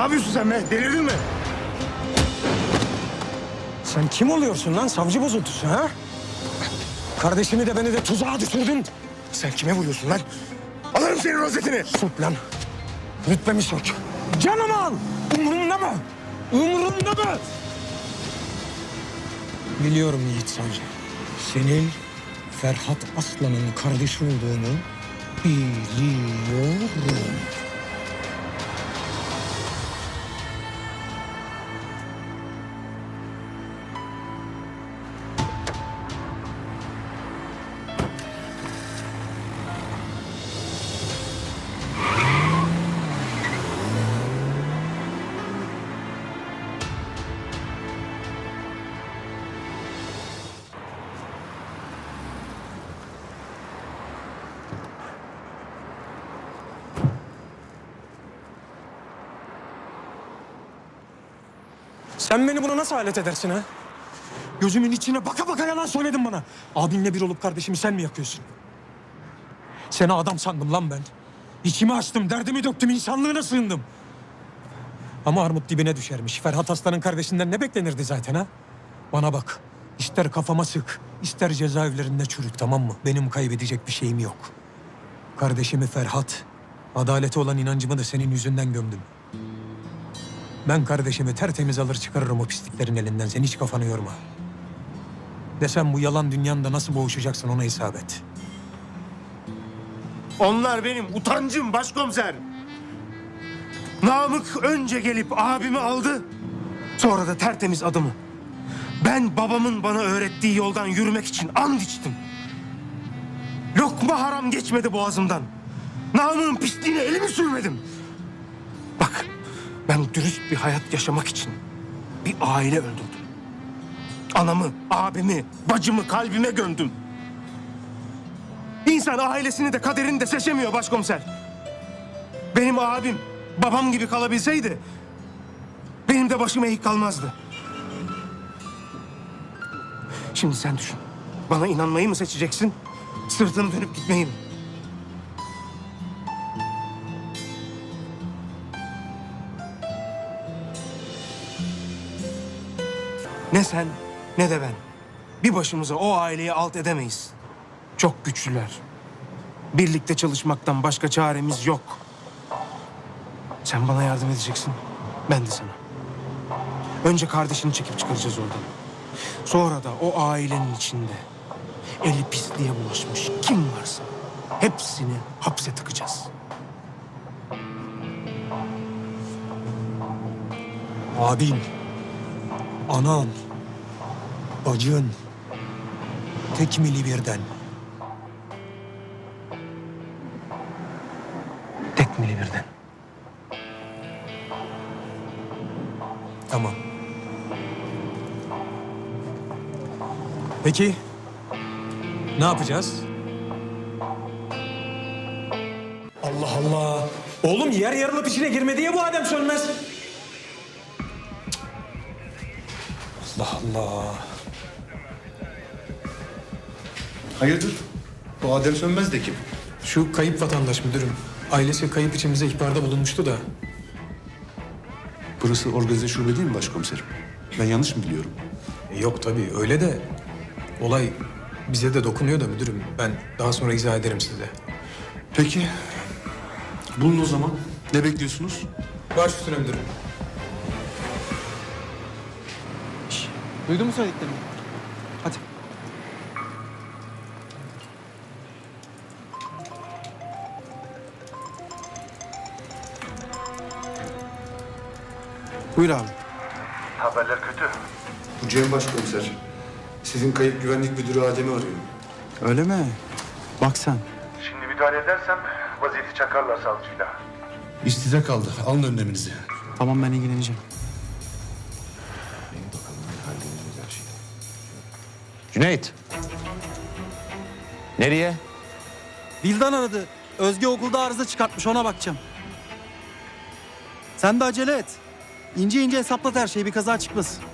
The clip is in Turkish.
yapıyorsun sen be? Delirdin mi? Sen kim oluyorsun lan savcı bozuntusu ha? Kardeşimi de beni de tuzağa düşürdün. Sen kime vuruyorsun lan? Alırım senin rozetini. Sök lan. Rütbemi sök. Canımı al. Umurumda mı? Umurumda mı? Biliyorum Yiğit Savcı. Senin Ferhat Aslan'ın kardeşi olduğunu biliyorum. Sen beni buna nasıl alet edersin ha? Gözümün içine baka baka yalan söyledin bana. Abinle bir olup kardeşimi sen mi yakıyorsun? Seni adam sandım lan ben. İçimi açtım, derdimi döktüm, insanlığına sığındım. Ama armut dibine düşermiş. Ferhat Aslan'ın kardeşinden ne beklenirdi zaten ha? Bana bak. İster kafama sık, ister cezaevlerinde çürüt tamam mı? Benim kaybedecek bir şeyim yok. Kardeşimi Ferhat, adalete olan inancımı da senin yüzünden gömdüm. Ben kardeşimi tertemiz alır çıkarırım o pisliklerin elinden. Sen hiç kafanı yorma. Desem bu yalan dünyanda nasıl boğuşacaksın ona hesap. Onlar benim utancım başkomiser. Namık önce gelip abimi aldı. Sonra da tertemiz adımı. Ben babamın bana öğrettiği yoldan yürümek için and içtim. Lokma haram geçmedi boğazımdan. Namık'ın pisliğine elimi sürmedim. Ben dürüst bir hayat yaşamak için bir aile öldürdüm. Anamı, abimi, bacımı kalbime gömdüm. İnsan ailesini de kaderini de seçemiyor başkomiser. Benim abim babam gibi kalabilseydi benim de başım eğik kalmazdı. Şimdi sen düşün. Bana inanmayı mı seçeceksin? Sırtını dönüp gitmeyi mi? Ne sen ne de ben. Bir başımıza o aileyi alt edemeyiz. Çok güçlüler. Birlikte çalışmaktan başka çaremiz yok. Sen bana yardım edeceksin. Ben de sana. Önce kardeşini çekip çıkaracağız oradan. Sonra da o ailenin içinde eli pisliğe bulaşmış kim varsa hepsini hapse tıkacağız. Abin, anan, bacın, tekmili birden. Tekmili birden. Tamam. Peki, ne yapacağız? Allah Allah. Oğlum yer yarılıp içine girme diye bu Adem sönmez. Allah Allah. Hayırdır? Bu Adem Sönmez de kim? Şu kayıp vatandaş müdürüm. Ailesi kayıp için bize ihbarda bulunmuştu da. Burası organize şube değil mi başkomiserim? Ben yanlış mı biliyorum? E, Yok tabii öyle de olay bize de dokunuyor da müdürüm. Ben daha sonra izah ederim size. Peki. Bulun o zaman. Ne bekliyorsunuz? Baş üstüne müdürüm. Duydun mu söylediklerimi? Buyur abi. Haberler kötü. Bu Cem Başkomiser. Sizin kayıp güvenlik müdürü Adem'i arıyor. Öyle mi? Bak sen. Şimdi müdahale edersem vaziyeti çakarlar savcıyla. İş size kaldı. Alın önleminizi. Tamam ben ilgileneceğim. Cüneyt. Nereye? Vildan aradı. Özge okulda arıza çıkartmış ona bakacağım. Sen de acele et. İnce ince hesaplat her şeyi bir kaza çıkmasın.